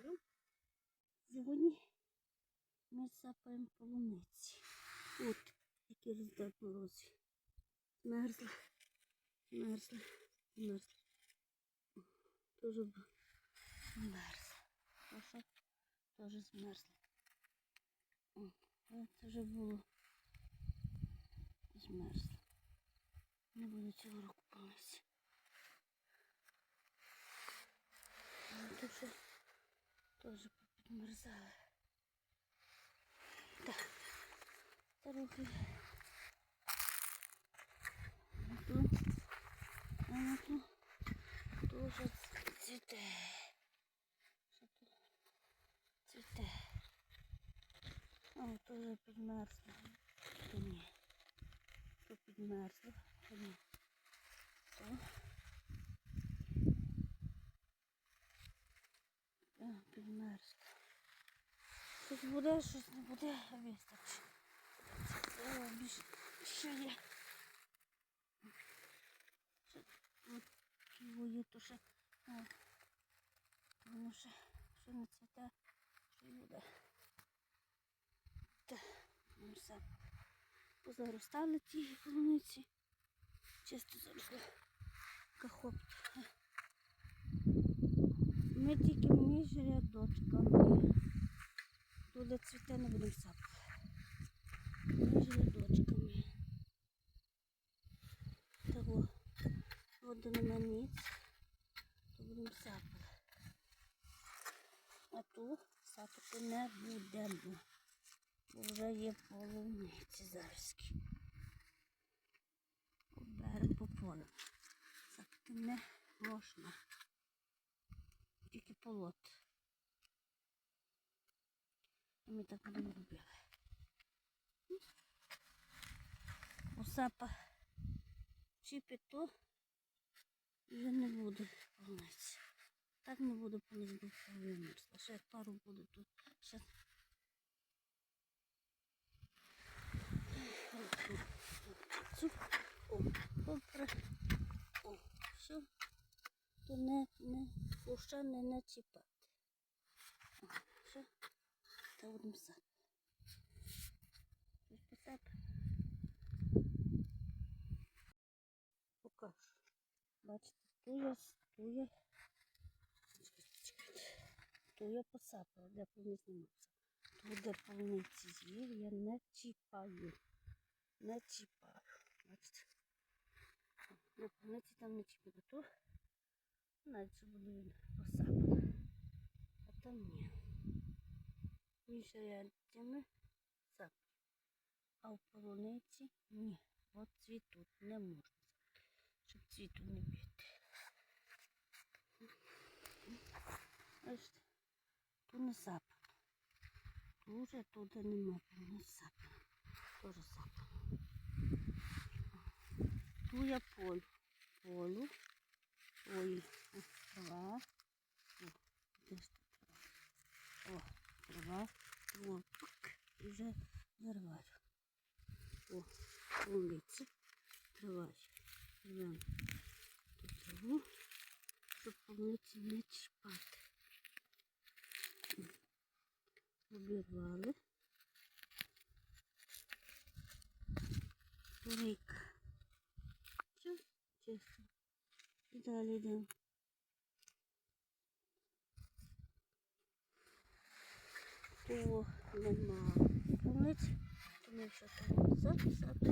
вітаю. Сьогодні ми сапаємо полуниці. От, які роздав морози. Мерзла, мерзла, мерзла. Дуже мерзла. Прошу, теж змерзла. О, Це вже було змерзло. Не буду цього року полиці. Тут теж підмерзали. Так, трохи. Тут, а тут дуже цвіте. Що тут цвіте? А, теж підмерзло. Ні. То підмерзло. Ні. То. Так, підмерзло. Щось буде, щось не буде, вистачить. О, ще є. Ще от є, то ще, воно ще, ще не цвіте, й буде. Так, ну все. Позаростали ті полуниці. Чисто заросло кахопт. Ми тільки між рядочками. Туди цвіте не будемо сапати. Між рядочками. Того водонаманіць, то будемо сапати. А ту сапати не будемо. Бо вже є полуниці зарізки. Берег по полю. Сапати не можна. Тільки полот. Ми так будемо робили. Осапа чіпить то вже не буде полниці. Так не буде полниць, бо вимерзла. Ще пару буде тут. Ще... О, добре. О, все. То не, не, куща не, не чіпати. О, все. Та будемо сад. Покажу. Бачите, ту я, ту я. Ту я посапала, де повний знімався. Ту, де повниці звір, я не чіпаю. Не чіпаю. Бачите? На повниці там не чіпаю. Ту навіть буде він посапаний. А там ні. Між рядцями сап. А в полуниці ні. От цвітуть не можна щоб цвіту не бити. Бачите, тут не сапано. Дуже тут нема, не сапано. Тоже сапано. Ту я полю. Полю. Ой, ось трава. О, де ж тут трава? О, трава. О, вже зарваю. О, полуниці. Триваю. Рвемо тут траву, щоб полуниці не чіпати. Обірвали. Рик. Все, чисто. І далі йдемо. Того нема. Полниць, тому що там сап, сап,